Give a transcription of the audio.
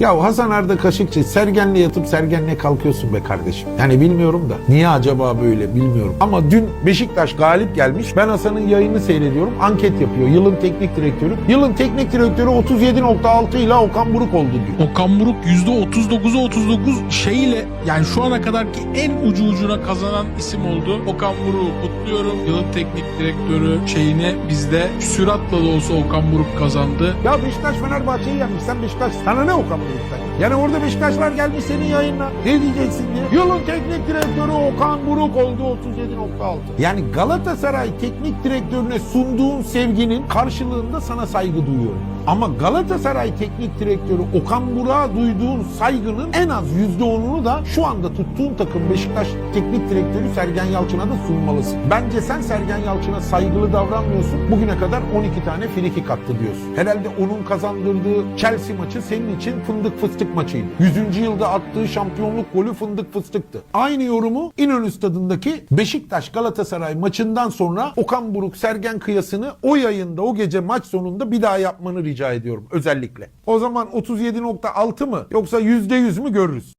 Ya Hasan Arda Kaşıkçı Sergen'le yatıp Sergen'le kalkıyorsun be kardeşim. Yani bilmiyorum da niye acaba böyle bilmiyorum. Ama dün Beşiktaş galip gelmiş. Ben Hasan'ın yayını seyrediyorum. Anket yapıyor. Yılın teknik direktörü. Yılın teknik direktörü 37.6 ile Okan Buruk oldu diyor. Okan Buruk %39'a 39 şeyle yani şu ana kadarki en ucu ucuna kazanan isim oldu. Okan Buruk'u kutluyorum. Yılın teknik direktörü şeyini bizde süratla da olsa Okan Buruk kazandı. Ya Beşiktaş Fenerbahçe'yi yenmiş. Sen Beşiktaş sana ne Okan Buruk'tan? Yani orada Beşiktaşlar gelmiş senin yayınla. Ne diyeceksin diye. Yılın teknik direktörü Okan Buruk oldu 37.6. Yani Galatasaray teknik direktörüne sunduğun sevginin karşılığında sana saygı duyuyorum. Ama Galatasaray teknik direktörü Okan Buruk'a duyduğun saygının en az %10'unu da şu anda tuttuğun takım Beşiktaş teknik direktörü Sergen Yalçın'a da sunmalısın. Bence sen Sergen Yalçın'a saygılı davranmıyorsun. Bugüne kadar 12 tane frikik attı diyorsun. Herhalde onun kazandırdığı Chelsea maçı senin için fındık fıstık maçıydı. 100. yılda attığı şampiyonluk golü fındık fıstıktı. Aynı yorumu İnönü stadındaki Beşiktaş Galatasaray maçından sonra Okan Buruk Sergen kıyasını o yayında o gece maç sonunda bir daha yapmanı rica ediyorum özellikle. O zaman 37.6 mı yoksa %100 mü görürüz.